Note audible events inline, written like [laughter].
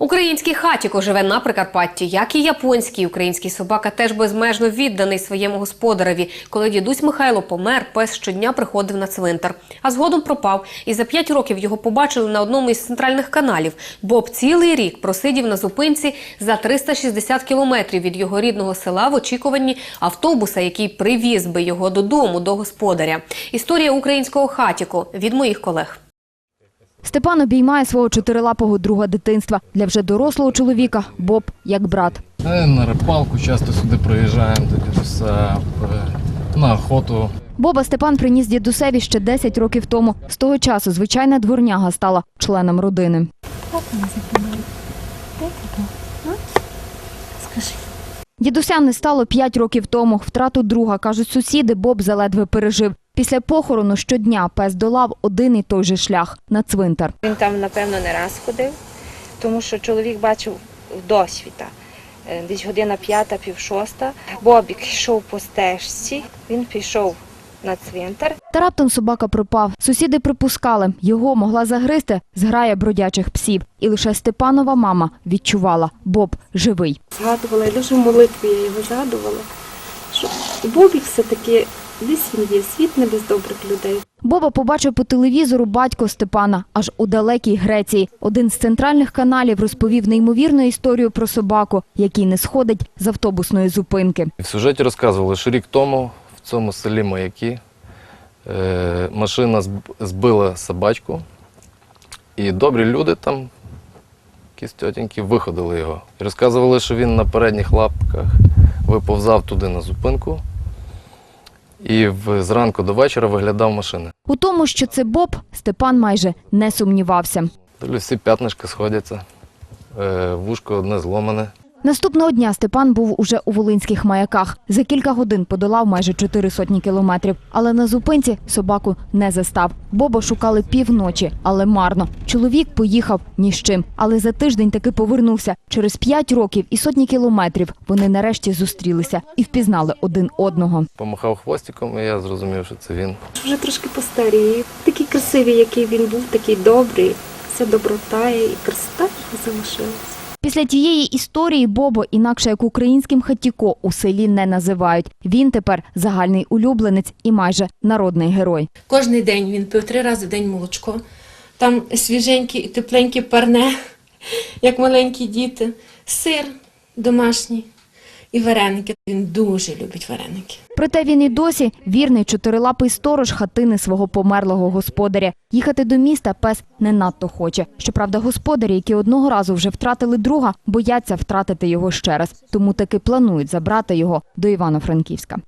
Український хатіко живе на Прикарпатті, як і японський. Український собака теж безмежно відданий своєму господареві. Коли дідусь Михайло помер, пес щодня приходив на цвинтар. А згодом пропав. І за п'ять років його побачили на одному із центральних каналів. Боб цілий рік просидів на зупинці за 360 кілометрів від його рідного села в очікуванні автобуса, який привіз би його додому до господаря. Історія українського хатіко від моїх колег. Степан обіймає свого чотирилапого друга дитинства. Для вже дорослого чоловіка Боб як брат. На рибалку часто сюди приїжджаємо, е, на охоту. Боба Степан приніс дідусеві ще 10 років тому. З того часу звичайна дворняга стала членом родини. Дідуся не стало 5 років тому. Втрату друга, кажуть сусіди, Боб заледве пережив. Після похорону щодня пес долав один і той же шлях на цвинтар. Він там, напевно, не раз ходив, тому що чоловік бачив досвіта. Е, Десь година п'ята, пів шоста. Бобік йшов по стежці, він пішов на цвинтар. Та раптом собака пропав. Сусіди припускали, його могла загризти зграя бродячих псів. І лише Степанова мама відчувала, Боб живий. згадувала, і дуже в молитві я його згадувала, що Бобік все-таки десь він є, світ не без добрих людей. Боба побачив по телевізору батько Степана аж у далекій Греції. Один з центральних каналів розповів неймовірну історію про собаку, який не сходить з автобусної зупинки. В сюжеті розказували, що рік тому в цьому селі Маяки е, машина збила собачку, і добрі люди там, якісь тьотеньки, виходили його. І розказували, що він на передніх лапках виповзав туди на зупинку і в, зранку до вечора виглядав машини. У тому, що це Боб, Степан майже не сумнівався. Дивлюсь, всі п'ятнишки сходяться, е, вушко одне зломане. Наступного дня Степан був уже у Волинських маяках. За кілька годин подолав майже чотири сотні кілометрів. Але на зупинці собаку не застав. Боба шукали півночі, але марно. Чоловік поїхав ні з чим. Але за тиждень таки повернувся. Через п'ять років і сотні кілометрів вони нарешті зустрілися і впізнали один одного. Помахав хвостиком, і я зрозумів, що це він. Вже трошки постаріє. Такий красивий, який він був, такий добрий, вся доброта і красота його залишилася. Після тієї історії Бобо, інакше як українським хатіко, у селі не називають. Він тепер загальний улюбленець і майже народний герой. Кожний день він пив три рази в день молочко. Там свіженьке і тепленьке парне, [laughs] як маленькі діти, сир домашній і вареники. Він дуже любить вареники. Проте він і досі вірний чотирилапий сторож хатини свого померлого господаря. Їхати до міста пес не надто хоче. Щоправда, господарі, які одного разу вже втратили друга, бояться втратити його ще раз, тому таки планують забрати його до Івано-Франківська.